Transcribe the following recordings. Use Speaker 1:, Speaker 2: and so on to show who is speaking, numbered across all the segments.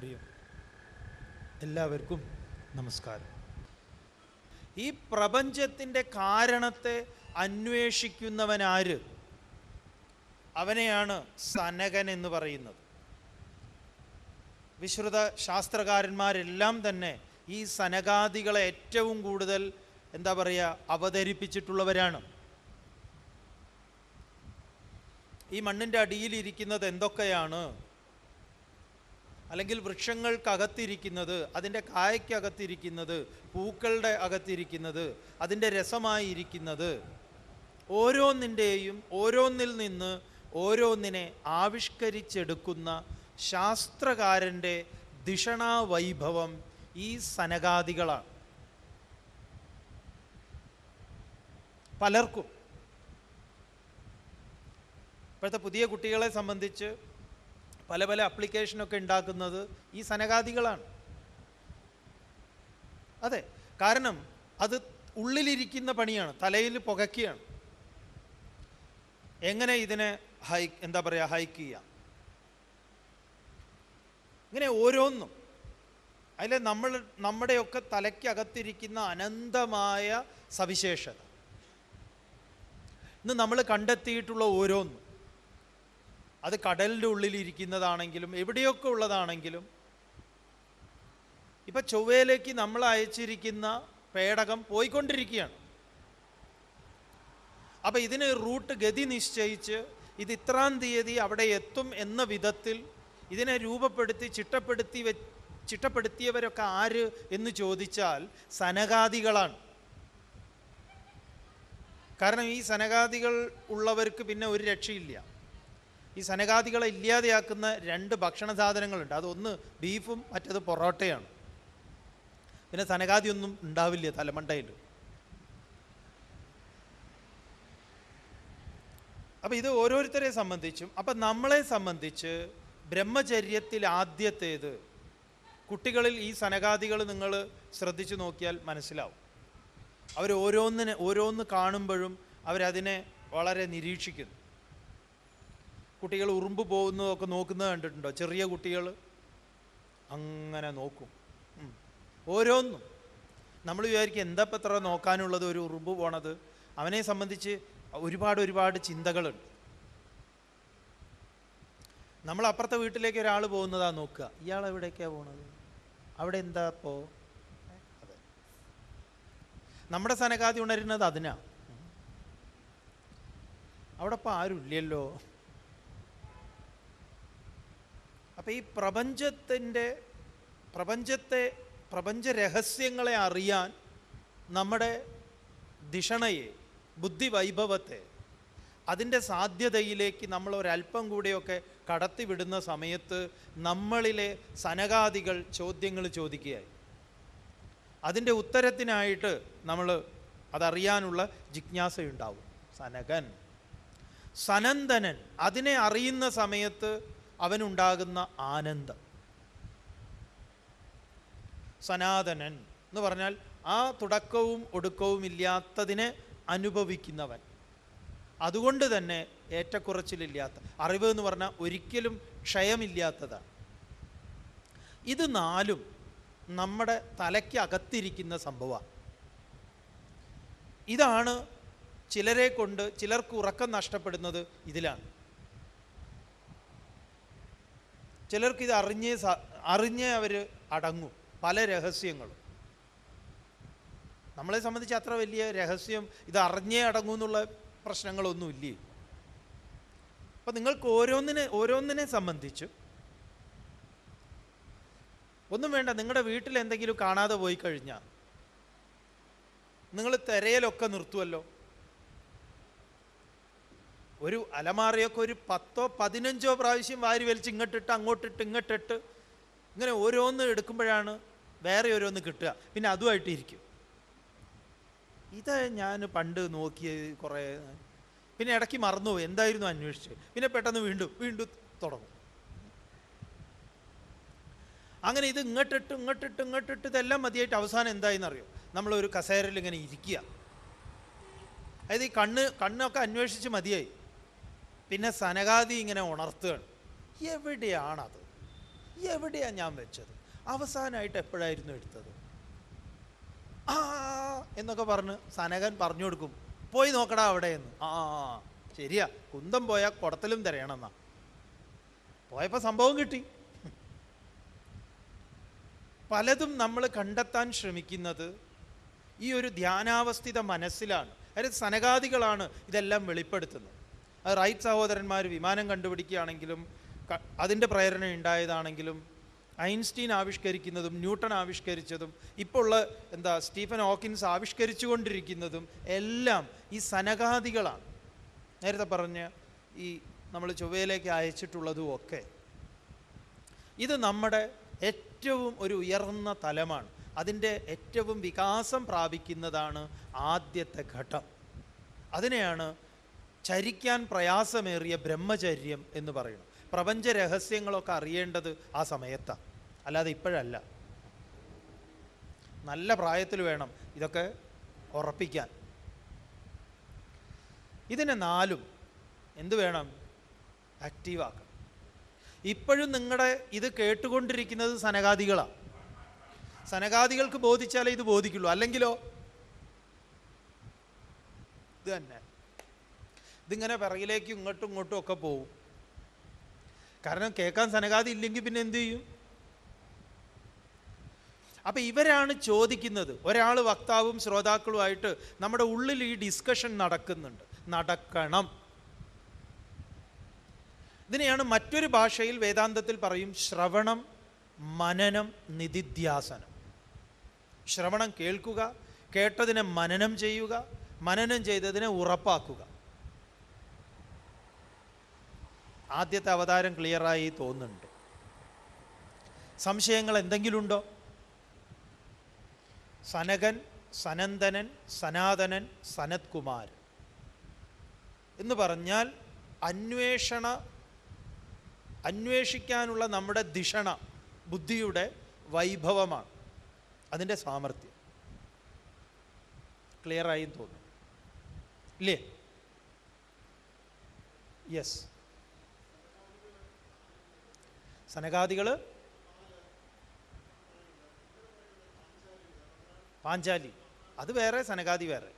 Speaker 1: ഹരി എല്ലാവർക്കും നമസ്കാരം. ഈ പ്രപഞ്ചത്തിന്റെ കാരണത്തെ അന്വേഷിക്കുന്നവനാര് അവനെയാണ് സനകൻ എന്ന് പറയുന്നത്. വിശ്രുത ശാസ്ത്രകാരന്മാരെല്ലാം തന്നെ ഈ സനകാദികളെ ഏറ്റവും കൂടുതൽ എന്താ പറയുക അവതരിപ്പിച്ചിട്ടുള്ളവരാണ്. ഈ മണ്ണിന്റെ അടിയിലിരിക്കുന്നത് എന്തൊക്കെയാണ്? അല്ലെങ്കിൽ വൃക്ഷങ്ങൾക്കകത്തിരിക്കുന്നത് അതിന്റെ കായ്ക്കകത്തിരിക്കുന്നത് പൂക്കളുടെ അകത്തിരിക്കുന്നത് അതിന്റെ രസമായിരിക്കുന്നത് ഓരോന്നിന്റെയും ഓരോന്നിൽ നിന്ന് ഓരോന്നിനെ ആവിഷ്കരിച്ചെടുക്കുന്ന ശാസ്ത്രകാരന്റെ ദിഷണാവൈഭവം ഈ സനകാദികളാണ്. പലർക്കും. ഇപ്പോഴത്തെ പുതിയ കുട്ടികളെ സംബന്ധിച്ച് പല പല അപ്ലിക്കേഷനൊക്കെ ഉണ്ടാക്കുന്നത് ഈ സനകാദികളാണ്. അതെ കാരണം അത് ഉള്ളിലിരിക്കുന്ന പണിയാണ് തലയിൽ പുകയ്ക്കുകയാണ്. എങ്ങനെ ഇതിനെ ഹൈ എന്താ പറയുക ഹൈക്ക് ചെയ്യാം? ഇങ്ങനെ ഓരോന്നും. അതിൽ നമ്മൾ നമ്മുടെയൊക്കെ തലയ്ക്കകത്തിരിക്കുന്ന അനന്തമായ സവിശേഷത. ഇന്ന് നമ്മൾ കണ്ടെത്തിയിട്ടുള്ള ഓരോന്നും. അത് കടലിന്റെ ഉള്ളിലിരിക്കുന്നതാണെങ്കിലും എവിടെയൊക്കെ ഉള്ളതാണെങ്കിലും ഇപ്പം ചൊവ്വയിലേക്ക് നമ്മൾ അയച്ചിരിക്കുന്ന പേടകം പോയിക്കൊണ്ടിരിക്കുകയാണ്. അപ്പം ഇതിന് റൂട്ട് ഗതി നിശ്ചയിച്ച് ഇത് ഇത്രാം തീയതി അവിടെ എത്തും എന്ന വിധത്തിൽ ഇതിനെ രൂപപ്പെടുത്തി ചിട്ടപ്പെടുത്തി വെ ചിട്ടപ്പെടുത്തിയവരൊക്കെ ആര് എന്ന് ചോദിച്ചാൽ സനകാദികളാണ്. കാരണം ഈ സനകാദികൾ ഉള്ളവർക്ക് പിന്നെ ഒരു രക്ഷയില്ല. ഈ സനകാദികളെ ഇല്ലാതെയാക്കുന്ന രണ്ട് ഭക്ഷണ സാധനങ്ങളുണ്ട്. അതൊന്ന് ബീഫും മറ്റത് പൊറോട്ടയാണ്. പിന്നെ സനകാദിയൊന്നും ഉണ്ടാവില്ല തലമണ്ടയിൽ അപ്പം ഇത് ഓരോരുത്തരെ സംബന്ധിച്ചും അപ്പം നമ്മളെ സംബന്ധിച്ച് ബ്രഹ്മചര്യത്തിൽ ആദ്യത്തേത് കുട്ടികളിൽ ഈ സനകാദികൾ നിങ്ങൾ ശ്രദ്ധിച്ചു നോക്കിയാൽ മനസ്സിലാവും. അവർ ഓരോന്നിനെ ഓരോന്ന് കാണുമ്പോഴും അവരതിനെ വളരെ നിരീക്ഷിക്കുന്നു. കുട്ടികൾ ഉറുമ്പ് പോകുന്നതൊക്കെ നോക്കുന്നത് കണ്ടിട്ടുണ്ടോ? ചെറിയ കുട്ടികൾ അങ്ങനെ നോക്കും. ഓരോന്നും. നമ്മൾ വിചാരിക്കും എന്താ ഇത്ര നോക്കാനുള്ളത് ഒരു ഉറുമ്പ് പോണത്? അവനെ സംബന്ധിച്ച് ഒരുപാട് ഒരുപാട് ചിന്തകളുണ്ട്. നമ്മൾ അപ്പുറത്തെ വീട്ടിലേക്ക് ഒരാൾ പോകുന്നതാ നോക്കുക. ഇയാൾ എവിടേക്കാണ് പോണത്? അവിടെ എന്താ ഇപ്പോൾ അതെ. നമ്മുടെ സനകാതി ഉണരുന്നത് അതിനാ. അവിടെ ഇപ്പം ആരുമില്ലല്ലോ അപ്പം ഈ പ്രപഞ്ചത്തിന്റെ പ്രപഞ്ചത്തെ പ്രപഞ്ച രഹസ്യങ്ങളെ അറിയാൻ നമ്മുടെ ദിഷണയെ ബുദ്ധിവൈഭവത്തെ അതിന്റെ സാധ്യതയിലേക്ക് നമ്മൾ ഒരല്പം കൂടിയൊക്കെ കടത്തിവിടുന്ന സമയത്ത് നമ്മളിലെ സനകാദികൾ ചോദ്യങ്ങൾ ചോദിക്കുകയായി. അതിന്റെ ഉത്തരത്തിനായിട്ട് നമ്മൾ അതറിയാനുള്ള ജിജ്ഞാസയുണ്ടാവും. സനകൻ. സനന്ദനൻ. അതിനെ അറിയുന്ന സമയത്ത് അവനുണ്ടാകുന്ന ആനന്ദം. സനാതനൻ എന്ന് പറഞ്ഞാൽ ആ തുടക്കവും ഒടുക്കവും ഇല്ലാത്തതിനെ അനുഭവിക്കുന്നവൻ. അതുകൊണ്ട് തന്നെ ഏറ്റക്കുറച്ചിലില്ലാത്ത അറിവ് എന്ന് പറഞ്ഞാൽ ഒരിക്കലും ക്ഷയമില്ലാത്തതാണ്. ഇത് നാലും നമ്മുടെ തലയ്ക്ക് അകത്തിരിക്കുന്ന സംഭവമാണ്. ഇതാണ് ചിലരെ കൊണ്ട് ചിലർക്ക് ഉറക്കം നഷ്ടപ്പെടുന്നത് ഇതിലാണ്. ചിലർക്ക് ഇത് അറിഞ്ഞേ അറിഞ്ഞേ അവർ അടങ്ങും പല രഹസ്യങ്ങളും. നമ്മളെ സംബന്ധിച്ച് അത്ര വലിയ രഹസ്യം ഇത് അറിഞ്ഞേ അടങ്ങൂ എന്നുള്ള പ്രശ്നങ്ങളൊന്നുമില്ല അപ്പം നിങ്ങൾക്ക് ഓരോന്നിനെ ഓരോന്നിനെ സംബന്ധിച്ച് ഒന്നും വേണ്ട നിങ്ങളുടെ വീട്ടിൽ എന്തെങ്കിലും കാണാതെ പോയി കഴിഞ്ഞാൽ നിങ്ങൾ തിരയലൊക്കെ നിർത്തുമല്ലോ ഒരു അലമാറയൊക്കെ ഒരു പത്തോ പതിനഞ്ചോ പ്രാവശ്യം വാരി വലിച്ച് ഇങ്ങോട്ടിട്ട് അങ്ങോട്ടിട്ട് ഇങ്ങോട്ടിട്ട് ഇങ്ങനെ ഓരോന്ന് എടുക്കുമ്പോഴാണ് വേറെ ഓരോന്ന് കിട്ടുക. പിന്നെ അതുമായിട്ട് ഇരിക്കും ഇത് ഞാൻ പണ്ട് നോക്കിയ കുറേ പിന്നെ ഇടയ്ക്ക് മറന്നുപോയി എന്തായിരുന്നു അന്വേഷിച്ച് പിന്നെ പെട്ടെന്ന് വീണ്ടും വീണ്ടും തുടങ്ങും. അങ്ങനെ ഇത് ഇങ്ങോട്ടിട്ട് ഇങ്ങോട്ടിട്ട് ഇങ്ങോട്ടിട്ട് ഇതെല്ലാം മതിയായിട്ട് അവസാനം എന്തായെന്നറിയോ? നമ്മളൊരു കസേരയിൽ ഇങ്ങനെ ഇരിക്കുക. അതായത് ഈ കണ്ണ് കണ്ണൊക്കെ അന്വേഷിച്ച് മതിയായി. പിന്നെ സനകാതി ഇങ്ങനെ ഉണർത്തുകയാണ്. എവിടെയാണത്? എവിടെയാണ് ഞാൻ വെച്ചത്? അവസാനമായിട്ട് എപ്പോഴായിരുന്നു എടുത്തത്? ആ എന്നൊക്കെ പറഞ്ഞ് സനകൻ പറഞ്ഞു കൊടുക്കും. പോയി നോക്കടാ അവിടെ എന്ന് ആ ശരിയാ. കുന്തം പോയാൽ കുടത്തിലും തിരയണമെന്നാ. പോയപ്പോൾ സംഭവം കിട്ടി. പലതും നമ്മൾ കണ്ടെത്താൻ ശ്രമിക്കുന്നത് ഈ ഒരു ധ്യാനാവസ്ഥിത മനസ്സിലാണ്. അതായത് സനകാദികളാണ് ഇതെല്ലാം വെളിപ്പെടുത്തുന്നത്. അത് റൈറ്റ് സഹോദരന്മാർ വിമാനം കണ്ടുപിടിക്കുകയാണെങ്കിലും അതിന്റെ പ്രേരണ ഉണ്ടായതാണെങ്കിലും ഐൻസ്റ്റീൻ ആവിഷ്കരിക്കുന്നതും ന്യൂട്ടൺ ആവിഷ്കരിച്ചതും ഇപ്പോൾ ഉള്ള എന്താ സ്റ്റീഫൻ ഹോക്കിൻസ് ആവിഷ്കരിച്ചുകൊണ്ടിരിക്കുന്നതും എല്ലാം ഈ സനകാദികളാണ്. നേരത്തെ പറഞ്ഞ് ഈ നമ്മൾ ചൊവ്വയിലേക്ക് അയച്ചിട്ടുള്ളതും ഒക്കെ. ഇത് നമ്മുടെ ഏറ്റവും ഒരു ഉയർന്ന തലമാണ്. അതിന്റെ ഏറ്റവും വികാസം പ്രാപിക്കുന്നതാണ് ആദ്യത്തെ ഘട്ടം. അതിനെയാണ് ചരിക്കാൻ പ്രയാസമേറിയ ബ്രഹ്മചര്യം എന്ന് പറയുന്നു. പ്രപഞ്ച രഹസ്യങ്ങളൊക്കെ അറിയേണ്ടത് ആ സമയത്താണ് അല്ലാതെ ഇപ്പോഴല്ല. നല്ല പ്രായത്തിൽ വേണം ഇതൊക്കെ ഉറപ്പിക്കാൻ. ഇതിനെ നാലും എന്ത് വേണം? ആക്റ്റീവാക്കണം ഇപ്പോഴും നിങ്ങളുടെ ഇത് കേട്ടുകൊണ്ടിരിക്കുന്നത് സനകാദികളാണ് സനകാദികൾക്ക് ബോധിച്ചാലേ ഇത് ബോധിക്കുള്ളൂ. അല്ലെങ്കിലോ? ഇത് തന്നെ. ഇതിങ്ങനെ പിറകിലേക്കും ഇങ്ങോട്ടും ഇങ്ങോട്ടും ഒക്കെ പോവും. കാരണം കേൾക്കാൻ സനകാതി ഇല്ലെങ്കിൽ പിന്നെ എന്തു ചെയ്യും? അപ്പൊ ഇവരാണ് ചോദിക്കുന്നത്. ഒരാൾ വക്താവും ശ്രോതാക്കളുമായിട്ട് നമ്മുടെ ഉള്ളിൽ ഈ ഡിസ്കഷൻ നടക്കുന്നുണ്ട്. നടക്കണം. ഇതിനെയാണ് മറ്റൊരു ഭാഷയിൽ വേദാന്തത്തിൽ പറയും ശ്രവണം മനനം നിധിധ്യാസനം. ശ്രവണം കേൾക്കുക കേട്ടതിനെ മനനം ചെയ്യുക മനനം ചെയ്തതിനെ ഉറപ്പാക്കുക. ആദ്യത്തെ അവതാരം ക്ലിയറായി തോന്നുന്നുണ്ട്. സംശയങ്ങൾ എന്തെങ്കിലും ഉണ്ടോ സനകൻ സനന്ദനൻ സനാതനൻ സനത്കുമാർ എന്ന് പറഞ്ഞാൽ അന്വേഷണ അന്വേഷിക്കാനുള്ള നമ്മുടെ ദിഷണ ബുദ്ധിയുടെ വൈഭവമാണ് അതിന്റെ സാമർഥ്യം. ക്ലിയറായി തോന്നുന്നു. ഇല്ലേ? യെസ് സനകാദികൾ പാഞ്ചാലി. അത് വേറെ സനകാദി വേറെ.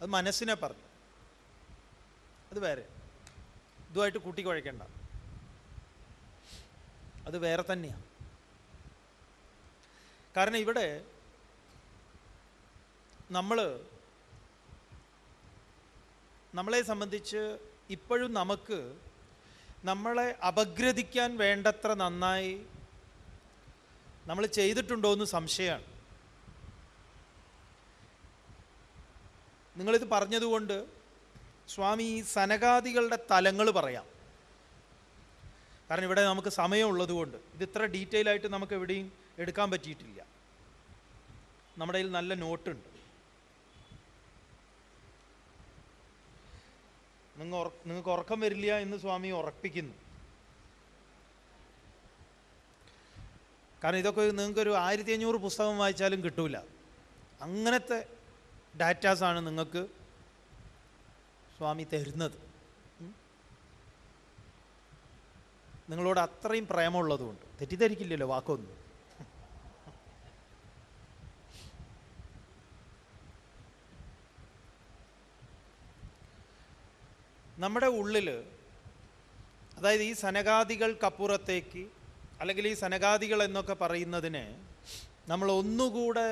Speaker 1: അത് മനസ്സിനെ പറഞ്ഞു. അത് വേറെ. ഇതുമായിട്ട് കൂട്ടിക്കുഴക്കേണ്ട അത് വേറെ തന്നെയാണ് കാരണം ഇവിടെ നമ്മൾ നമ്മളെ സംബന്ധിച്ച് ഇപ്പോഴും നമുക്ക് നമ്മളെ അപഗ്രഥിക്കാൻ വേണ്ടത്ര നന്നായി നമ്മൾ ചെയ്തിട്ടുണ്ടോ എന്ന് സംശയമാണ്. നിങ്ങളിത് പറഞ്ഞതുകൊണ്ട് സ്വാമി സനകാദികളുടെ തലങ്ങൾ പറയാം. കാരണം ഇവിടെ നമുക്ക് സമയമുള്ളതുകൊണ്ട് ഇത് ഇത്ര ഡീറ്റെയിൽ ആയിട്ട് നമുക്ക് എവിടെയും എടുക്കാൻ പറ്റിയിട്ടില്ല. നമ്മുടെ കയ്യിൽ നല്ല നോട്ടുണ്ട്. നിങ്ങൾ നിങ്ങൾക്ക് ഉറക്കം വരില്ല എന്ന് സ്വാമി ഉറപ്പിക്കുന്നു. കാരണം ഇതൊക്കെ നിങ്ങൾക്കൊരു ആയിരത്തി അഞ്ഞൂറ് പുസ്തകം വായിച്ചാലും കിട്ടൂല. അങ്ങനത്തെ ഡാറ്റാസാണ് നിങ്ങൾക്ക് സ്വാമി തരുന്നത്. നിങ്ങളോട് അത്രയും പ്രേമമുള്ളതുകൊണ്ട്. തെറ്റിദ്ധരിക്കില്ലല്ലോ വാക്കൊന്നും. നമ്മുടെ ഉള്ളിൽ അതായത് ഈ സനകാദികൾക്കപ്പുറത്തേക്ക് അല്ലെങ്കിൽ ഈ സനകാദികൾ എന്നൊക്കെ പറയുന്നതിനെ നമ്മൾ ഒന്നുകൂടെ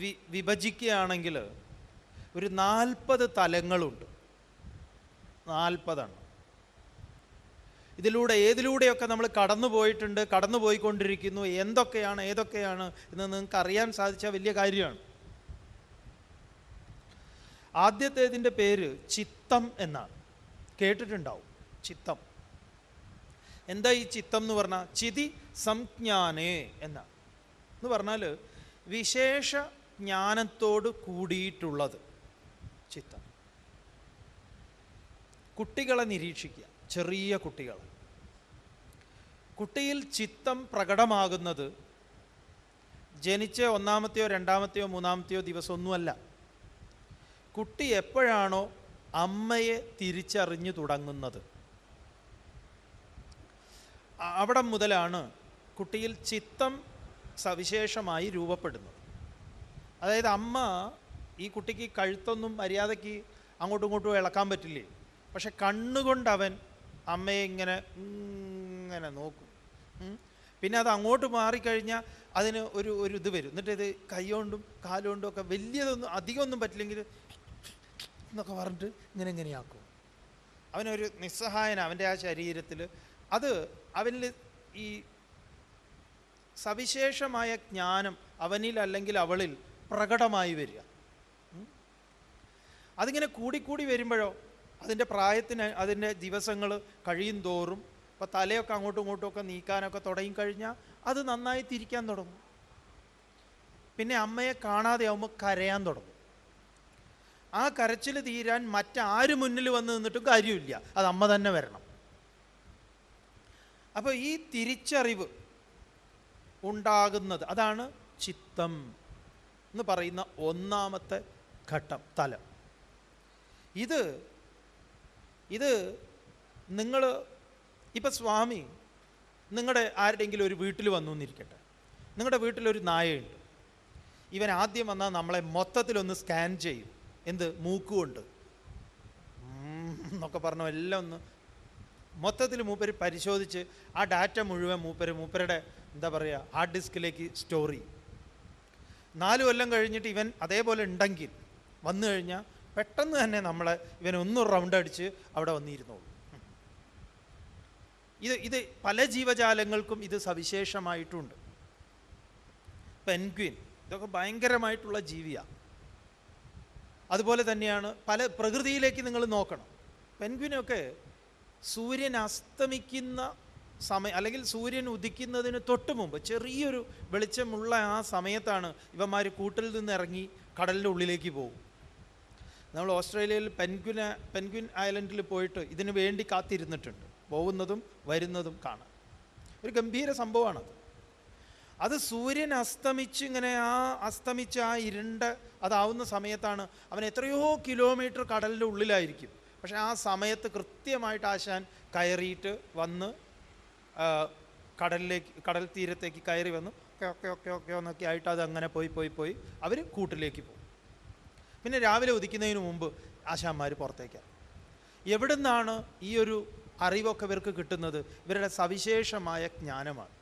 Speaker 1: വി വിഭജിക്കുകയാണെങ്കിൽ ഒരു നാൽപ്പത് തലങ്ങളുണ്ട്. നാൽപ്പതാണ് ഇതിലൂടെ ഏതിലൂടെയൊക്കെ നമ്മൾ കടന്നു പോയിട്ടുണ്ട് കടന്നു പോയിക്കൊണ്ടിരിക്കുന്നു എന്തൊക്കെയാണ് ഏതൊക്കെയാണ് എന്ന് നിങ്ങൾക്ക് അറിയാൻ സാധിച്ച വലിയ കാര്യമാണ്. ആദ്യത്തേതിന്റെ പേര് ചിത്തം എന്നാണ്. കേട്ടിട്ടുണ്ടാവും. ചിത്തം. എന്താ ഈ ചിത്തം എന്ന് പറഞ്ഞാൽ ചിതി സംജ്ഞാനേ എന്ന. എന്ന് പറഞ്ഞാൽ വിശേഷ ജ്ഞാനത്തോട് കൂടിയിട്ടുള്ളത് ചിത്തം. കുട്ടികളെ നിരീക്ഷിക്കുക. ചെറിയ കുട്ടികൾ കുട്ടിയിൽ ചിത്തം പ്രകടമാകുന്നത് ജനിച്ച ഒന്നാമത്തെയോ രണ്ടാമത്തെയോ മൂന്നാമത്തെയോ ദിവസമൊന്നുമല്ല. കുട്ടി എപ്പോഴാണോ അമ്മയെ തിരിച്ചറിഞ്ഞു തുടങ്ങുന്നത്. അവിടെ മുതലാണ് കുട്ടിയിൽ ചിത്തം സവിശേഷമായി രൂപപ്പെടുന്നത്. അതായത് അമ്മ ഈ കുട്ടിക്ക് കഴുത്തൊന്നും മര്യാദയ്ക്ക് അങ്ങോട്ടും ഇങ്ങോട്ടും ഇളക്കാൻ പറ്റില്ലേ? പക്ഷെ കണ്ണുകൊണ്ട് അവൻ അമ്മയെ ഇങ്ങനെ ഇങ്ങനെ നോക്കും. പിന്നെ അത് അങ്ങോട്ട് മാറിക്കഴിഞ്ഞാൽ അതിന് ഒരു ഒരു ഇത് വരും. എന്നിട്ട് ഇത് കൈകൊണ്ടും കാലുകൊണ്ടും ഒക്കെ വലിയതൊന്നും അധികമൊന്നും പറ്റില്ലെങ്കിൽ എന്നൊക്കെ പറഞ്ഞിട്ട് ഇങ്ങനെ ഇങ്ങനെയാക്കും അവനൊരു നിസ്സഹായന അവന്റെ ആ ശരീരത്തിൽ അത് അവനിൽ ഈ സവിശേഷമായ ജ്ഞാനം അവനിൽ അല്ലെങ്കിൽ അവളിൽ പ്രകടമായി വരിക. അതിങ്ങനെ കൂടിക്കൂടി വരുമ്പോഴോ അതിന്റെ പ്രായത്തിന് അതിന്റെ ദിവസങ്ങൾ കഴിയും തോറും ഇപ്പോൾ തലയൊക്കെ അങ്ങോട്ടും ഇങ്ങോട്ടും ഒക്കെ നീക്കാനൊക്കെ തുടങ്ങി കഴിഞ്ഞാൽ അത് നന്നായി തിരിക്കാൻ തുടങ്ങും. പിന്നെ അമ്മയെ കാണാതെ ആവുമ്പോൾ കരയാൻ തുടങ്ങും. ആ കരച്ചിൽ തീരാൻ മറ്റാര് മുന്നിൽ വന്ന് നിന്നിട്ടും കാര്യമില്ല. അത് അമ്മ തന്നെ വരണം. അപ്പോൾ ഈ തിരിച്ചറിവ് ഉണ്ടാകുന്നത് അതാണ് ചിത്തം എന്ന് പറയുന്ന ഒന്നാമത്തെ ഘട്ടം തലം. ഇത് ഇത് നിങ്ങൾ ഇപ്പം സ്വാമി നിങ്ങളുടെ ആരുടെയെങ്കിലും ഒരു വീട്ടിൽ വന്നു എന്നിരിക്കട്ടെ. നിങ്ങളുടെ വീട്ടിലൊരു നായയുണ്ട്. ഇവൻ ആദ്യം വന്നാൽ നമ്മളെ മൊത്തത്തിലൊന്ന് സ്കാൻ ചെയ്യും. എന്ത്? മൂക്കുകൊണ്ട് എന്നൊക്കെ പറഞ്ഞു എല്ലാം ഒന്ന് മൊത്തത്തിൽ മൂപ്പർ പരിശോധിച്ച് ആ ഡാറ്റ മുഴുവൻ മൂപ്പർ മൂപ്പരുടെ എന്താ പറയുക ഹാർഡ് ഡിസ്കിലേക്ക് സ്റ്റോർ ചെയ്യും. നാല് കൊല്ലം കഴിഞ്ഞിട്ട് ഇവൻ അതേപോലെ ഉണ്ടെങ്കിൽ വന്നു കഴിഞ്ഞാൽ പെട്ടെന്ന് തന്നെ നമ്മളെ ഇവൻ ഒന്ന് റൗണ്ട് അടിച്ച് അവിടെ വന്നിരുന്നോളൂ. ഇത് ഇത് പല ജീവജാലങ്ങൾക്കും ഇത് സവിശേഷമായിട്ടുണ്ട്. പെൻഗ്വിൻ ഇതൊക്കെ ഭയങ്കരമായിട്ടുള്ള ജീവിയാണ് അതുപോലെ തന്നെയാണ് പല പ്രകൃതിയിലേക്ക് നിങ്ങൾ നോക്കണം. പെൻഗ്വിനൊക്കെ സൂര്യൻ അസ്തമിക്കുന്ന സമയം അല്ലെങ്കിൽ സൂര്യൻ ഉദിക്കുന്നതിന് തൊട്ട് മുമ്പ് ചെറിയൊരു വെളിച്ചമുള്ള ആ സമയത്താണ് ഇവന്മാർ കൂട്ടിൽ നിന്ന് ഇറങ്ങി കടലിന്റെ ഉള്ളിലേക്ക് പോകും. നമ്മൾ ഓസ്ട്രേലിയയിൽ പെൻഗ്വിന പെൻഗ്വിൻ ഐലൻഡിൽ പോയിട്ട് ഇതിനു വേണ്ടി കാത്തിരുന്നിട്ടുണ്ട്. പോകുന്നതും വരുന്നതും കാണാം. ഒരു ഗംഭീര സംഭവമാണത്. അത് സൂര്യൻ അസ്തമിച്ച് ഇങ്ങനെ ആ അസ്തമിച്ച് ആ ഇരുണ്ട അതാവുന്ന സമയത്താണ് അവൻ എത്രയോ കിലോമീറ്റർ കടലിന്റെ ഉള്ളിലായിരിക്കും. പക്ഷെ ആ സമയത്ത് കൃത്യമായിട്ട് ആശാൻ കയറിയിട്ട് വന്ന് കടലിലേക്ക് കടൽ തീരത്തേക്ക് കയറി വന്നു. ഓക്കെ ഓക്കെ ഓക്കെ ഓക്കെ എന്നൊക്കെ ആയിട്ട് അത് അങ്ങനെ പോയി പോയി പോയി അവർ കൂട്ടിലേക്ക് പോകും. പിന്നെ രാവിലെ ഉദിക്കുന്നതിന് മുമ്പ് ആശാന്മാർ പുറത്തേക്കാണ് എവിടുന്നാണ് ഈ ഒരു അറിവൊക്കെ ഇവർക്ക് കിട്ടുന്നത്? ഇവരുടെ സവിശേഷമായ ജ്ഞാനമാണ്.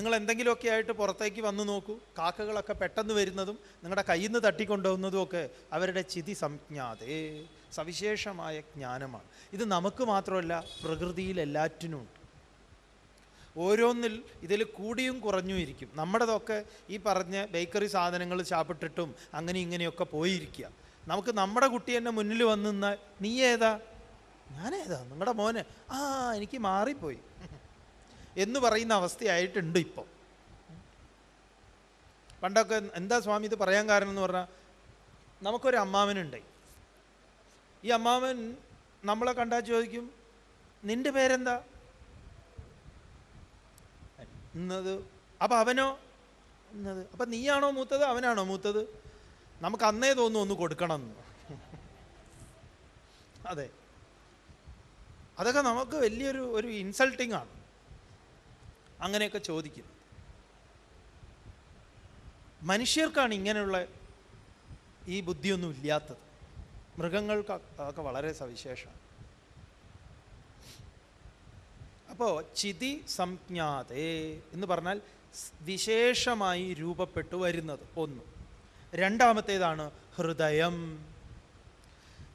Speaker 1: നിങ്ങൾ എന്തെങ്കിലുമൊക്കെ ആയിട്ട് പുറത്തേക്ക് വന്നു നോക്കൂ. കാക്കകളൊക്കെ പെട്ടെന്ന് വരുന്നതും നിങ്ങളുടെ കയ്യിൽ നിന്ന് തട്ടിക്കൊണ്ടുപോകുന്നതും ഒക്കെ അവരുടെ ചിതി സംജ്ഞാതേ. സവിശേഷമായ ജ്ഞാനമാണ്. ഇത് നമുക്ക് മാത്രമല്ല പ്രകൃതിയിൽ എല്ലാറ്റിനും ഉണ്ട്. ഓരോന്നിൽ ഇതിൽ കൂടിയും കുറഞ്ഞും ഇരിക്കും. നമ്മുടെതൊക്കെ ഈ പറഞ്ഞ ബേക്കറി സാധനങ്ങൾ ചാപ്പിട്ടിട്ടും അങ്ങനെ ഇങ്ങനെയൊക്കെ പോയിരിക്കുക. നമുക്ക് നമ്മുടെ കുട്ടി തന്നെ മുന്നിൽ വന്നു നിന്നാൽ നീ ഏതാ? ഞാനേതാ? നിങ്ങളുടെ മോനെ. ആ എനിക്ക് മാറിപ്പോയി. എന്ന് പറയുന്ന അവസ്ഥയായിട്ടുണ്ട് ഇപ്പോൾ പണ്ടൊക്കെ എന്താ സ്വാമി ഇത് പറയാൻ കാരണം എന്ന് പറഞ്ഞാൽ നമുക്കൊരു അമ്മാവനുണ്ട്. ഈ അമ്മാവൻ നമ്മളെ കണ്ടാൽ ചോദിക്കും നിന്റെ പേരെന്താ? എന്നത് അപ്പം അവനോ? എന്നത് അപ്പം നീയാണോ മൂത്തത്? അവനാണോ മൂത്തത്? നമുക്ക് അന്നേ തോന്നും ഒന്ന് കൊടുക്കണം. എന്ന് അതെ. അതൊക്കെ നമുക്ക് വലിയൊരു ഒരു ഇൻസൾട്ടിങ് ആണ്. അങ്ങനെയൊക്കെ ചോദിക്കും. മനുഷ്യർക്കാണ് ഇങ്ങനെയുള്ള ഈ ബുദ്ധിയൊന്നും ഇല്ലാത്തത്. മൃഗങ്ങൾക്ക് അതൊക്കെ വളരെ സവിശേഷമാണ്. അപ്പോൾ ചിതി സംജ്ഞാതേ എന്ന് പറഞ്ഞാൽ വിശേഷമായി രൂപപ്പെട്ടു വരുന്നത് ഒന്ന്. രണ്ടാമത്തേതാണ് ഹൃദയം.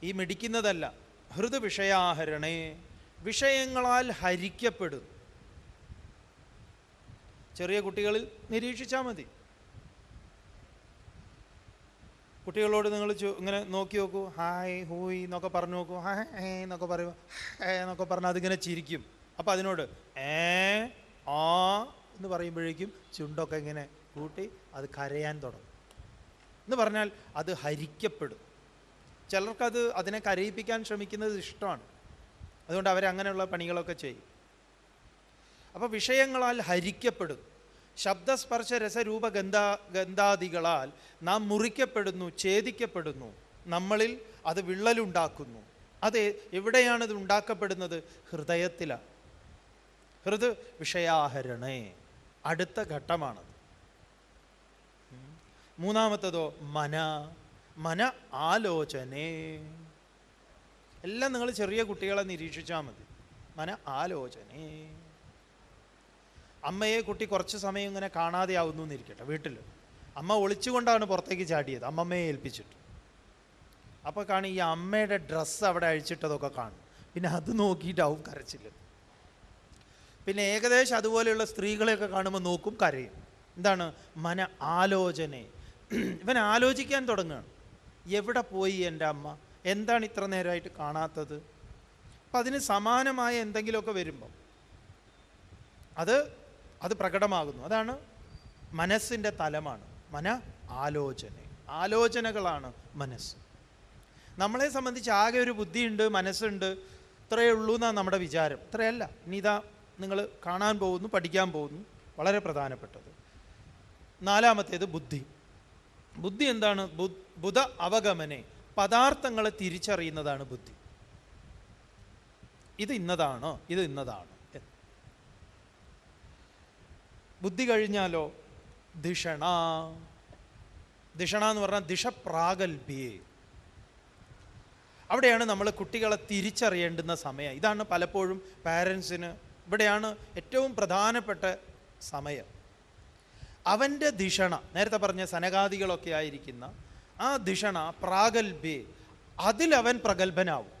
Speaker 1: ഈ മിടിക്കുന്നതല്ല ഹൃദ വിഷയാഹരണേ വിഷയങ്ങളാൽ ഹരിക്കപ്പെടുന്നു. ചെറിയ കുട്ടികളിൽ നിരീക്ഷിച്ചാൽ മതി. കുട്ടികളോട് നിങ്ങൾ ഇങ്ങനെ നോക്കി നോക്കൂ. ഹായ് ഹൂയ് എന്നൊക്കെ പറഞ്ഞു നോക്കൂ. ഹേ എന്നൊക്കെ പറയൂ ഹേ എന്നൊക്കെ പറഞ്ഞാൽ അതിങ്ങനെ ചിരിക്കും. അപ്പോൾ അതിനോട് ഏ ആ എന്ന് പറയുമ്പോഴേക്കും ചുണ്ടൊക്കെ ഇങ്ങനെ കൂട്ടി അത് കരയാൻ തുടങ്ങും. എന്ന് പറഞ്ഞാൽ അത് ഹരിക്കപ്പെടും. ചിലർക്കത് അതിനെ കരയിപ്പിക്കാൻ ശ്രമിക്കുന്നത് ഇഷ്ടമാണ്. അതുകൊണ്ട് അവരങ്ങനെയുള്ള പണികളൊക്കെ ചെയ്യും. അപ്പോൾ വിഷയങ്ങളാൽ ഹരിക്കപ്പെടും. ശബ്ദസ്പർശ രസരൂപ ഗന്ധ ഗന്ധാദികളാൽ നാം മുറിക്കപ്പെടുന്നു ഛേദിക്കപ്പെടുന്നു. നമ്മളിൽ അത് വിള്ളലുണ്ടാക്കുന്നു. അത് എവിടെയാണ് ഇത് ഉണ്ടാക്കപ്പെടുന്നത്? ഹൃദയത്തിലാണ് ഹൃദ വിഷയാഹരണേ. അടുത്ത ഘട്ടമാണത്. മൂന്നാമത്തതോ മന. മന ആലോചനേ. എല്ലാം നിങ്ങൾ ചെറിയ കുട്ടികളെ നിരീക്ഷിച്ചാൽ മതി. മന ആലോചനേ. അമ്മയെ കുട്ടി കുറച്ച് സമയം ഇങ്ങനെ കാണാതെ ആവുന്നു എന്നിരിക്കട്ടെ വീട്ടിൽ അമ്മ ഒളിച്ചുകൊണ്ടാണ് പുറത്തേക്ക് ചാടിയത് അമ്മമ്മയെ ഏൽപ്പിച്ചിട്ട്. അപ്പോൾ കാണും ഈ അമ്മയുടെ ഡ്രസ്സ് അവിടെ അഴിച്ചിട്ടതൊക്കെ കാണും. പിന്നെ അത് നോക്കിയിട്ടാവും കരച്ചിൽ പിന്നെ ഏകദേശം അതുപോലെയുള്ള സ്ത്രീകളെയൊക്കെ കാണുമ്പോൾ നോക്കും കരയും. എന്താണ്? മന ആലോചന. ഇവൻ ആലോചിക്കാൻ തുടങ്ങുകയാണ്. എവിടെ പോയി എന്റെ അമ്മ? എന്താണ് ഇത്ര നേരമായിട്ട് കാണാത്തത്? അപ്പം അതിന് സമാനമായ എന്തെങ്കിലുമൊക്കെ വരുമ്പം. അത് അത് പ്രകടമാകുന്നു. അതാണ് മനസ്സിന്റെ തലമാണ്. മന ആലോചന. ആലോചനകളാണ് മനസ്സ്. നമ്മളെ സംബന്ധിച്ച് ആകെ ഒരു ബുദ്ധിയുണ്ട് മനസ്സുണ്ട് ഇത്രയേ ഉള്ളൂ എന്നാണ് നമ്മുടെ വിചാരം. ഇത്രയല്ല. ഇനി ഇതാ നിങ്ങൾ കാണാൻ പോകുന്നു പഠിക്കാൻ പോകുന്നു. വളരെ പ്രധാനപ്പെട്ടത്. നാലാമത്തേത് ബുദ്ധി. ബുദ്ധി എന്താണ്? ബുധ അവഗമനെ പദാർത്ഥങ്ങളെ തിരിച്ചറിയുന്നതാണ് ബുദ്ധി. ഇത് ഇന്നതാണോ ഇത് ഇന്നതാണ് എന്ന്. ബുദ്ധി കഴിഞ്ഞാലോ? ധിഷണ. ധിഷണ എന്ന് പറഞ്ഞാൽ ദിഷപ്രാഗൽഭ്യേ അവിടെയാണ് നമ്മൾ കുട്ടികളെ തിരിച്ചറിയേണ്ടുന്ന സമയം. ഇതാണ് പലപ്പോഴും പാരൻസിന് ഇവിടെയാണ് ഏറ്റവും പ്രധാനപ്പെട്ട സമയം. അവന്റെ ധിഷണ നേരത്തെ പറഞ്ഞ സനകാദികളൊക്കെ ആയിരിക്കുന്ന ആ ധിഷണ പ്രാഗൽഭ്യേ അതിലവൻ പ്രഗത്ഭനാവും.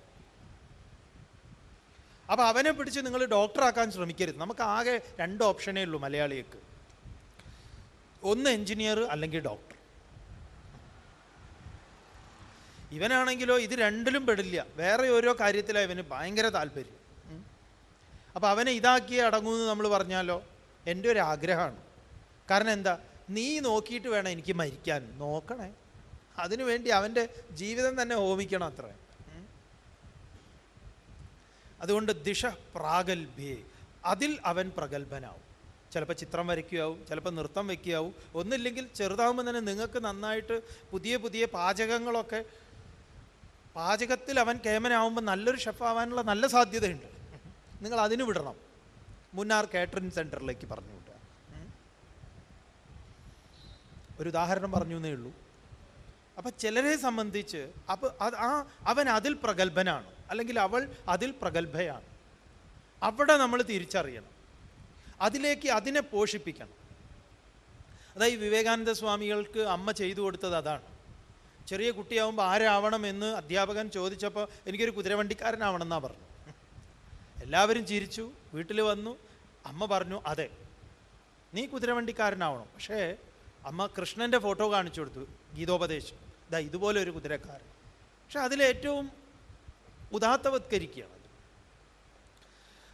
Speaker 1: അപ്പോൾ അവനെ പിടിച്ച് നിങ്ങൾ ഡോക്ടറാക്കാൻ ശ്രമിക്കരുത്. നമുക്ക് ആകെ രണ്ട് ഓപ്ഷനേ ഉള്ളൂ മലയാളിക്ക് ഒന്ന് എഞ്ചിനീയർ അല്ലെങ്കിൽ ഡോക്ടർ. ഇവനാണെങ്കിലോ ഇത് രണ്ടിലും പെടില്ല. വേറെ ഓരോ കാര്യത്തിലാണ് ഇവന് ഭയങ്കര താല്പര്യം. അപ്പോൾ അവനെ ഇതാക്കിയേ അടങ്ങൂന്ന് നമ്മൾ പറഞ്ഞാലോ? എന്റെ ഒരു ആഗ്രഹമാണ്. കാരണം എന്താ? നീ നോക്കിയിട്ട് വേണം എനിക്ക് മരിക്കാൻ. നോക്കണേ. അതിനു വേണ്ടി അവന്റെ ജീവിതം തന്നെ ഹോമിക്കണം അത്ര. അതുകൊണ്ട് ദിശ പ്രാഗൽഭ്യേ. അതിൽ അവൻ പ്രഗത്ഭനാവും. ചിലപ്പോൾ ചിത്രം വരയ്ക്കുകയാവും ചിലപ്പോൾ നൃത്തം വയ്ക്കുകയാവും. ഒന്നില്ലെങ്കിൽ ചെറുതാവുമ്പോൾ തന്നെ നിങ്ങൾക്ക് നന്നായിട്ട് പുതിയ പുതിയ പാചകങ്ങളൊക്കെ പാചകത്തിൽ അവൻ കേമനാവുമ്പോൾ നല്ലൊരു ഷെഫാവാനുള്ള നല്ല സാധ്യതയുണ്ട്. നിങ്ങൾ അതിന് വിടണം. മുന്നാർ കാറ്ററിംഗ് സെന്ററിലേക്ക് പറഞ്ഞു വിട്ടുക ഒരു ഉദാഹരണം പറഞ്ഞു എന്നേ ഉള്ളൂ. അപ്പം ചിലരെ സംബന്ധിച്ച് അപ്പോൾ ആ അവൻ അതിൽ പ്രഗത്ഭനാണ്. അല്ലെങ്കിൽ അവൾ അതിൽ പ്രഗത്ഭയാണ്. അവിടെ നമ്മൾ തിരിച്ചറിയണം. അതിലേക്ക് അതിനെ പോഷിപ്പിക്കണം. അതായത് വിവേകാനന്ദ സ്വാമികൾക്ക് അമ്മ ചെയ്തു കൊടുത്തത് അതാണ്. ചെറിയ കുട്ടിയാവുമ്പോൾ ആരാവണം എന്ന് അധ്യാപകൻ ചോദിച്ചപ്പോൾ എനിക്കൊരു കുതിരവണ്ടിക്കാരനാവണം എന്നാണ് പറഞ്ഞു. എല്ലാവരും ചിരിച്ചു വീട്ടിൽ വന്നു അമ്മ പറഞ്ഞു അതെ നീ കുതിരവണ്ടിക്കാരനാവണം. പക്ഷേ അമ്മ കൃഷ്ണന്റെ ഫോട്ടോ കാണിച്ചു കൊടുത്തു ഗീതോപദേശം. ഇതാ ഇതുപോലെ ഒരു കുതിരക്കാരൻ. പക്ഷെ അതിലേറ്റവും ഉദാത്തവത്കരിക്കുകയാണ്.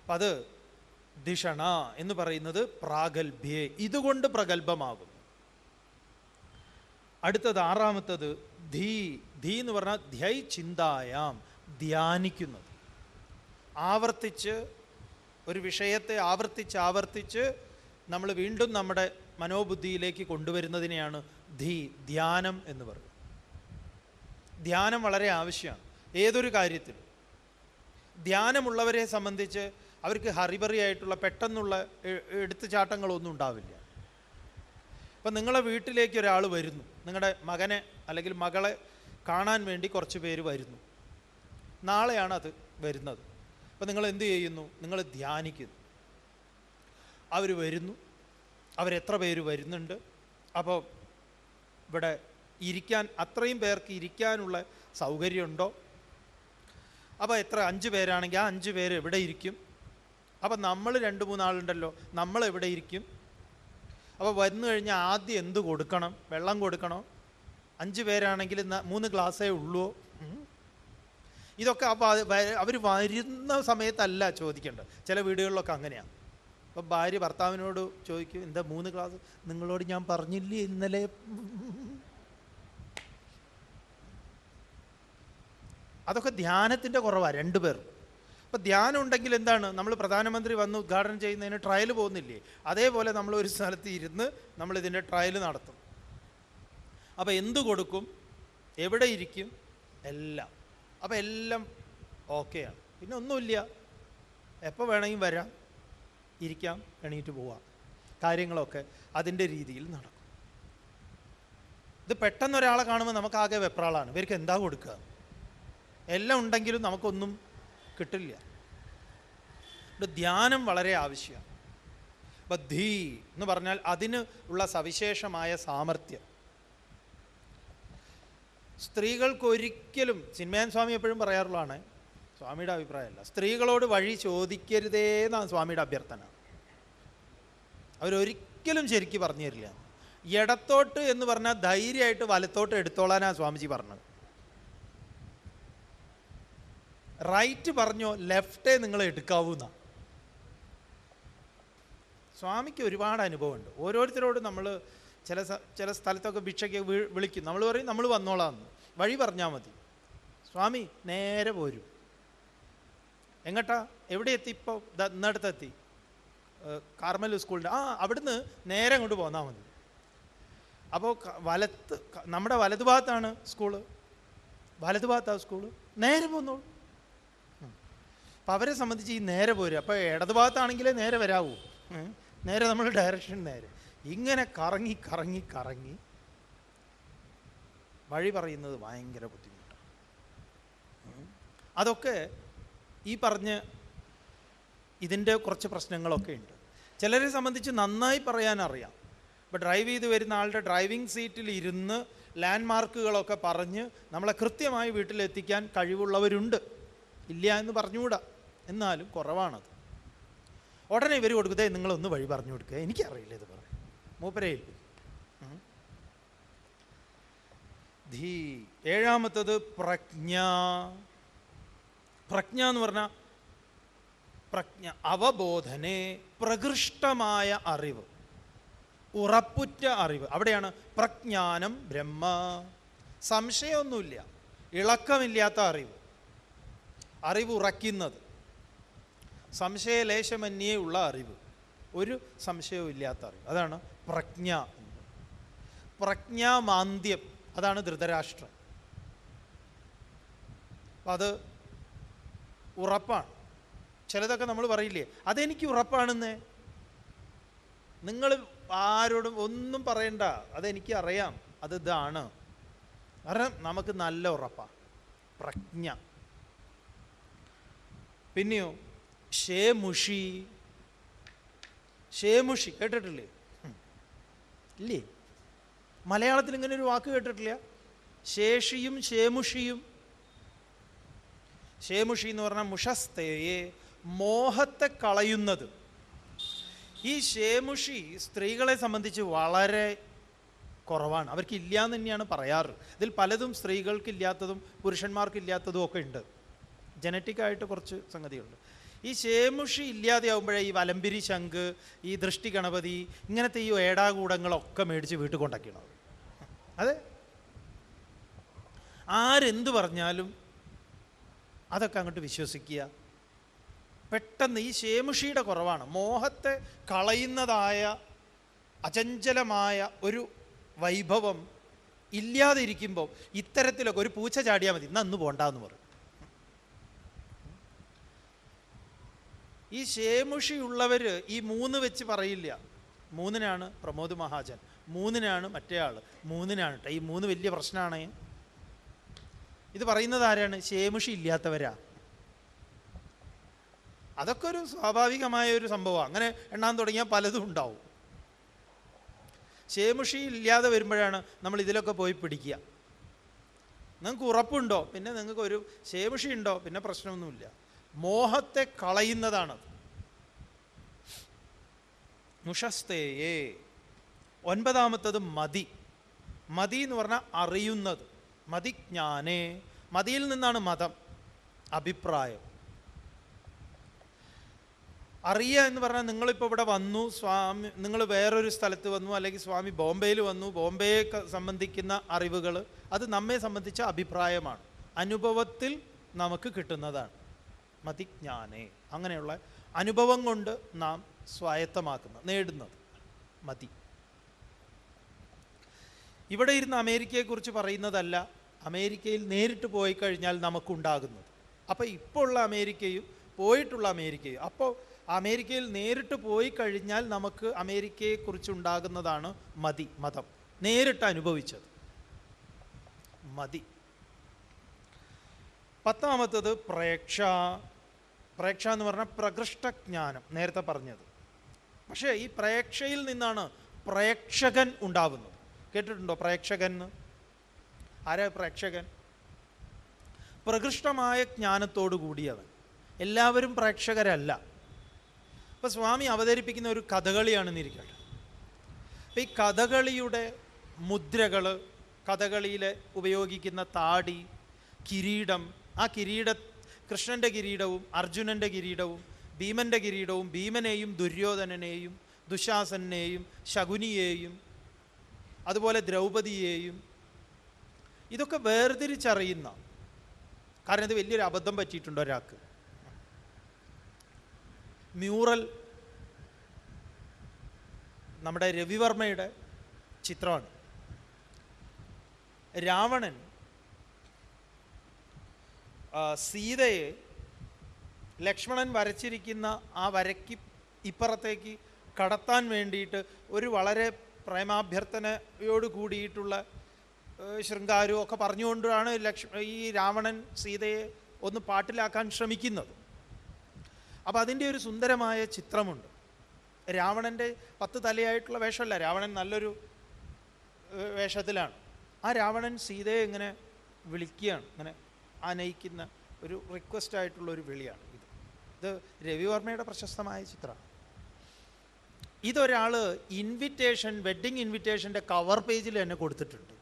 Speaker 1: അപ്പം അത് ദിഷണ എന്ന് പറയുന്നത് പ്രാഗൽഭ്യേ ഇതുകൊണ്ട് പ്രഗത്ഭമാകുന്നു. അടുത്തത് ആറാമത്തത് ധീ ധീ എന്ന് പറഞ്ഞാൽ ധ്യൈ ചിന്തായാം ധ്യാനിക്കുന്നത്. ആവർത്തിച്ച് ഒരു വിഷയത്തെ ആവർത്തിച്ച് ആവർത്തിച്ച് നമ്മൾ വീണ്ടും നമ്മുടെ മനോബുദ്ധിയിലേക്ക് കൊണ്ടുവരുന്നതിനെയാണ് ധീ ധ്യാനം എന്ന് പറയുന്നത്. ധ്യാനം വളരെ ആവശ്യമാണ്. ഏതൊരു കാര്യത്തിൽ ധ്യാനമുള്ളവരെ സംബന്ധിച്ച് അവർക്ക് ഹറിബറി ആയിട്ടുള്ള പെട്ടെന്നുള്ള എടുത്തുചാട്ടങ്ങളൊന്നും ഉണ്ടാവില്ല. ഇപ്പം നിങ്ങളെ വീട്ടിലേക്ക് ഒരാൾ വരുന്നു. നിങ്ങളുടെ മകനെ അല്ലെങ്കിൽ മകളെ കാണാൻ വേണ്ടി കുറച്ച് പേര് വരുന്നു. നാളെയാണ് അത് വരുന്നത്. അപ്പം നിങ്ങൾ എന്ത് ചെയ്യുന്നു? നിങ്ങൾ ധ്യാനിക്കുന്നു. അവർ വരുന്നു. അവരെത്ര പേര് വരുന്നുണ്ട്? അപ്പോൾ ഇവിടെ ഇരിക്കാൻ അത്രയും പേർക്ക് ഇരിക്കാനുള്ള സൗകര്യമുണ്ടോ? അപ്പോൾ എത്ര? അഞ്ച് പേരാണെങ്കിൽ ആ അഞ്ച് പേര് എവിടെ ഇരിക്കും? അപ്പം നമ്മൾ രണ്ട് മൂന്നാളുണ്ടല്ലോ നമ്മൾ എവിടെ ഇരിക്കും? അപ്പോൾ വന്നു കഴിഞ്ഞാൽ ആദ്യം എന്ത് കൊടുക്കണം? വെള്ളം കൊടുക്കണോ? അഞ്ച് പേരാണെങ്കിൽ മൂന്ന് ഗ്ലാസ്സേ ഉള്ളൂ. ഇതൊക്കെ അപ്പോൾ അവർ വരുന്ന സമയത്തല്ല ചോദിക്കേണ്ടത്. ചില വീടുകളിലൊക്കെ അങ്ങനെയാണ് അപ്പോൾ ഭാര്യ ഭർത്താവിനോട് ചോദിക്കും എന്താ മൂന്ന് ഗ്ലാസ്? നിങ്ങളോട് ഞാൻ പറഞ്ഞില്ലേ ഇന്നലെ? അതൊക്കെ ധ്യാനത്തിന്റെ കുറവാണ് രണ്ടുപേർ അപ്പം ധ്യാനം ഉണ്ടെങ്കിൽ എന്താണ്? നമ്മൾ പ്രധാനമന്ത്രി വന്ന് ഉദ്ഘാടനം ചെയ്യുന്നതിന് ട്രയൽ പോകുന്നില്ലേ? അതേപോലെ നമ്മൾ ഒരു സ്ഥലത്ത് ഇരുന്ന് നമ്മൾ ഇതിന്റെ ട്രയൽ നടത്തും. അപ്പോൾ എന്ത് കൊടുക്കും? എവിടെ ഇരിക്കും? എല്ലാം. അപ്പോൾ എല്ലാം ഓക്കെയാണ് പിന്നെ ഒന്നുമില്ല. എപ്പോൾ വേണമെങ്കിൽ വരാം. ഇരിക്കാം എണീറ്റ് പോവാം. കാര്യങ്ങളൊക്കെ അതിന്റെ രീതിയിൽ നടക്കും. ഇത് പെട്ടെന്ന് ഒരാളെ കാണുമ്പോൾ നമുക്ക് ആകെ വെപ്രാളാണ് ഇവർക്ക് എന്താ കൊടുക്കുക? എല്ലാം ഉണ്ടെങ്കിലും നമുക്കൊന്നും കിട്ടില്ല. ധ്യാനം വളരെ ആവശ്യമാണ്. ബദ്ധി എന്ന് പറഞ്ഞാൽ അതിന് ഉള്ള സവിശേഷമായ സാമർഥ്യം. സ്ത്രീകൾക്ക് ഒരിക്കലും സ്വാമി എപ്പോഴും പറയാറുള്ളതാണ് സ്വാമിയുടെ അഭിപ്രായമല്ല സ്ത്രീകളോട് വഴി ചോദിക്കരുതേ എന്നാണ് സ്വാമിയുടെ അഭ്യർത്ഥന. അവരൊരിക്കലും ശരിക്കും പറഞ്ഞു തരില്ല ഇടത്തോട്ട് എന്ന് പറഞ്ഞാൽ ധൈര്യമായിട്ട് വലത്തോട്ട് എടുത്തോളാനാണ് സ്വാമിജി പറഞ്ഞത്. റൈറ്റ് പറഞ്ഞോ ലെഫ്റ്റേ നിങ്ങൾ എടുക്കാവൂന്ന. സ്വാമിക്ക് ഒരുപാട് അനുഭവമുണ്ട്. ഓരോരുത്തരോട് നമ്മൾ ചില ചില സ്ഥലത്തൊക്കെ ഭിക്ഷയ്ക്ക് വിളിക്കും. നമ്മൾ പറയും നമ്മൾ വന്നോളാന്ന്. വഴി പറഞ്ഞാൽ മതി. സ്വാമി നേരെ പോരും. എങ്ങട്ടാ? എവിടെ എത്തി ഇപ്പോൾ ഇന്നടുത്തെത്തി. കാർമൽ സ്കൂളിന്റെ ആ അവിടുന്ന് നേരെ അങ്ങോട്ട് പോന്നാൽ മതി. അപ്പോൾ വലത്ത് നമ്മുടെ വലതുഭാഗത്താണ് സ്കൂൾ. വലതു ഭാഗത്താണ് സ്കൂൾ. നേരെ പോന്നോളൂ. അപ്പം അവരെ സംബന്ധിച്ച് ഈ നേരെ പോരും അപ്പോൾ ഇടതു ഭാഗത്താണെങ്കിലേ നേരെ വരാവൂ. നേരെ നമ്മൾ ഡയറക്ഷൻ നേരെ. ഇങ്ങനെ കറങ്ങി കറങ്ങി കറങ്ങി വഴി പറയുന്നത് ഭയങ്കര ബുദ്ധിമുട്ടാണ്. അതൊക്കെ ഈ പറഞ്ഞ് ഇതിന്റെ കുറച്ച് പ്രശ്നങ്ങളൊക്കെ ഉണ്ട്. ചിലരെ സംബന്ധിച്ച് നന്നായി പറയാനറിയാം. ഇപ്പോൾ ഡ്രൈവ് ചെയ്ത് വരുന്ന ആളുടെ ഡ്രൈവിംഗ് സീറ്റിൽ ഇരുന്ന് ലാൻഡ് മാർക്കുകളൊക്കെ പറഞ്ഞ് നമ്മളെ കൃത്യമായി വീട്ടിലെത്തിക്കാൻ കഴിവുള്ളവരുണ്ട്. ഇല്ല എന്ന് പറഞ്ഞുകൂടാ. എന്നാലും കുറവാണത്. ഉടനെ ഇവർ കൊടുക്കതേ നിങ്ങളൊന്ന് വഴി പറഞ്ഞു കൊടുക്കുക എനിക്കറിയില്ല ഇത് പറയാം മൂപ്പരെ. ധീ ഏഴാമത്തത് പ്രജ്ഞ. പ്രജ്ഞ എന്ന് പറഞ്ഞാൽ പ്രജ്ഞ അവബോധനെ പ്രകൃഷ്ടമായ അറിവ് ഉറപ്പുറ്റ അറിവ്. അവിടെയാണ് പ്രജ്ഞാനം ബ്രഹ്മ. സംശയമൊന്നുമില്ല. ഇളക്കമില്ലാത്ത അറിവ്. അറിവ് ഉറയ്ക്കുന്നത്. സംശയലേശമന്യേ ഉള്ള അറിവ്. ഒരു സംശയവും ഇല്ലാത്ത അറിവ്. അതാണ് പ്രജ്ഞ. പ്രജ്ഞാമാന്ദ്യം. അതാണ് ധൃതരാഷ്ട്രം. അത് ഉറപ്പാണ്. ചിലതൊക്കെ നമ്മൾ പറയില്ലേ അതെനിക്ക് ഉറപ്പാണെന്നേ? നിങ്ങൾ ആരോടും ഒന്നും പറയണ്ട. അതെനിക്ക് അറിയാം. അത് ഇതാണ്. കാരണം നമുക്ക് നല്ല ഉറപ്പാണ്. പ്രജ്ഞ. പിന്നെയോ ഷേമുഷി ഷേമുഷി കേട്ടിട്ടില്ലേ. ഇല്ലേ? മലയാളത്തിൽ ഇങ്ങനെ ഒരു വാക്ക് കേട്ടിട്ടില്ല. ശേഷിയും ഷേമുഷിയും ഷേമുഷി എന്ന് പറഞ്ഞാൽ മുഷസ്തയെ മോഹത്തെ കളയുന്നത്. ഈ ഷേമുഷി സ്ത്രീകളെ സംബന്ധിച്ച് വളരെ കുറവാണ്. അവർക്ക് ഇല്ല എന്ന് തന്നെയാണ് പറയാറ്. ഇതിൽ പലതും സ്ത്രീകൾക്കില്ലാത്തതും പുരുഷന്മാർക്കില്ലാത്തതും ഒക്കെ ഉണ്ട്. ജനറ്റിക്കായിട്ട് കുറച്ച് സംഗതികളുണ്ട്. ഈ ശേമുഷി ഇല്ലാതെയാവുമ്പോഴേ ഈ വലമ്പിരി ശംഖ് ഈ ദൃഷ്ടി ഗണപതി ഇങ്ങനത്തെ ഈ ഏടാകൂടങ്ങളൊക്കെ മേടിച്ച് വീട്ടിൽ കൊണ്ടാക്കിയണത് അതെ? ആരെന്ത് പറഞ്ഞാലും അതൊക്കെ അങ്ങോട്ട് വിശ്വസിക്കുക. പെട്ടെന്ന് ഈ ശേമുഷിയുടെ കുറവാണ്. മോഹത്തെ കളയുന്നതായ അചഞ്ചലമായ ഒരു വൈഭവം ഇല്ലാതിരിക്കുമ്പോൾ ഇത്തരത്തിലൊക്കെ ഒരു പൂച്ച ചാടിയാൽ മതി. ഇന്ന് അന്ന് പോണ്ടെന്ന് പറയും. ഈ ശേമുഷിയുള്ളവർ ഈ മൂന്ന് വെച്ച് പറയില്ല. മൂന്നിനാണ് പ്രമോദ് മഹാജൻ. മൂന്നിനാണ് മറ്റേ ആൾ മൂന്നിനാണ് കേട്ടോ ഈ മൂന്ന് വലിയ പ്രശ്നമാണ് ഇത് പറയുന്നത് ആരാണ്? ശേമുഷി ഇല്ലാത്തവരാ. അതൊക്കെ ഒരു സ്വാഭാവികമായ ഒരു സംഭവമാണ്. അങ്ങനെ എണ്ണാൻ തുടങ്ങിയാൽ പലതും ഉണ്ടാവും. ശേമുഷി ഇല്ലാതെ വരുമ്പോഴാണ് നമ്മൾ ഇതിലൊക്കെ പോയി പിടിക്കുക. നിങ്ങൾക്ക് ഉറപ്പുണ്ടോ? പിന്നെ നിങ്ങൾക്ക് ഒരു ശേമുഷി ഉണ്ടോ? പിന്നെ പ്രശ്നമൊന്നുമില്ല. മോഹത്തെ കളയുന്നതാണ്. നുഷസ്തേയേ ഒൻപതാമത്തത് മതി. മതി എന്ന് പറഞ്ഞാൽ അറിയുന്നത്. മതിജ്ഞാനേ മതിയിൽ നിന്നാണ് മതം അഭിപ്രായം. അറിയുക എന്ന് പറഞ്ഞാൽ നിങ്ങളിപ്പോൾ ഇവിടെ വന്നു സ്വാമി നിങ്ങൾ വേറൊരു സ്ഥലത്ത് വന്നു അല്ലെങ്കിൽ സ്വാമി ബോംബെയിൽ വന്നു ബോംബെയെ സംബന്ധിക്കുന്ന അറിവുകൾ അത് നമ്മെ സംബന്ധിച്ച അഭിപ്രായമാണ്. അനുഭവത്തിൽ നമുക്ക് കിട്ടുന്നതാണ്. മതിജ്ഞാനേ അങ്ങനെയുള്ള അനുഭവം കൊണ്ട് നാം സ്വായത്തമാക്കുന്നത് നേടുന്നത്. മതി. ഇവിടെ ഇരുന്ന് അമേരിക്കയെക്കുറിച്ച് പറയുന്നതല്ല അമേരിക്കയിൽ നേരിട്ട് പോയി കഴിഞ്ഞാൽ നമുക്കുണ്ടാകുന്നത്. അപ്പോൾ ഇപ്പോൾ ഉള്ള അമേരിക്കയും പോയിട്ടുള്ള അമേരിക്കയും അപ്പോൾ അമേരിക്കയിൽ നേരിട്ട് പോയി കഴിഞ്ഞാൽ നമുക്ക് അമേരിക്കയെക്കുറിച്ചുണ്ടാകുന്നതാണ് മതി മതം. നേരിട്ട് അനുഭവിച്ചത്. മതി. പത്താമത്തത് പ്രേക്ഷ പ്രേക്ഷ എന്ന് പറഞ്ഞാൽ പ്രകൃഷ്ടജ്ഞാനം നേരത്തെ പറഞ്ഞത്. പക്ഷേ ഈ പ്രേക്ഷയിൽ നിന്നാണ് പ്രേക്ഷകൻ ഉണ്ടാവുന്നത്. കേട്ടിട്ടുണ്ടോ പ്രേക്ഷകൻ എന്ന്? ആരാ പ്രേക്ഷകൻ? പ്രകൃഷ്ടമായ ജ്ഞാനത്തോടു കൂടിയവൻ. എല്ലാവരും പ്രേക്ഷകരല്ല. അപ്പോൾ സ്വാമി അവതരിപ്പിക്കുന്ന ഒരു കഥകളിയാണ് ഇരിക്കട്ടെ. അപ്പൊ ഈ കഥകളിയുടെ മുദ്രകൾ കഥകളിയിൽ ഉപയോഗിക്കുന്ന താടി കിരീടം ആ കിരീട കൃഷ്ണന്റെ കിരീടവും അർജുനന്റെ കിരീടവും ഭീമന്റെ കിരീടവും ഭീമനെയും ദുര്യോധനനെയും ദുശാസനെയും ശകുനിയെയും അതുപോലെ ദ്രൗപതിയെയും ഇതൊക്കെ വേർതിരിച്ചറിയുന്ന കാരണം ഇത് വലിയൊരു അബദ്ധം പറ്റിയിട്ടുണ്ട് ഒരാൾക്ക്. മ്യൂറൽ നമ്മുടെ രവിവർമ്മയുടെ ചിത്രമാണ്. രാവണൻ സീതയെ ലക്ഷ്മണൻ വരച്ചിരിക്കുന്ന ആ വരയ്ക്ക് ഇപ്പുറത്തേക്ക് കടത്താൻ വേണ്ടിയിട്ട് ഒരു വളരെ പ്രേമാഭ്യർത്ഥനയോട് കൂടിയിട്ടുള്ള ശൃംഗാരവും ഒക്കെ പറഞ്ഞുകൊണ്ടാണ് ലക്ഷ്മ ഈ രാവണൻ സീതയെ ഒന്ന് പാട്ടിലാക്കാൻ ശ്രമിക്കുന്നത്. അപ്പോൾ അതിന്റെ ഒരു സുന്ദരമായ ചിത്രമുണ്ട്. രാവണന്റെ പത്ത് തലയായിട്ടുള്ള വേഷമല്ല രാവണൻ നല്ലൊരു വേഷത്തിലാണ്. ആ രാവണൻ സീതയെ ഇങ്ങനെ വിളിക്കുകയാണ് ഇങ്ങനെ ആനയിക്കുന്ന ഒരു റിക്വസ്റ്റ് ആയിട്ടുള്ള ഒരു വിളിയാണ് ഇത്. ഇത് രവിവർമ്മയുടെ പ്രശസ്തമായ ചിത്രമാണ്. ഇതൊരാൾ ഇൻവിറ്റേഷൻ വെഡ്ഡിങ് ഇൻവിറ്റേഷന്റെ കവർ പേജിൽ തന്നെ കൊടുത്തിട്ടുണ്ട്.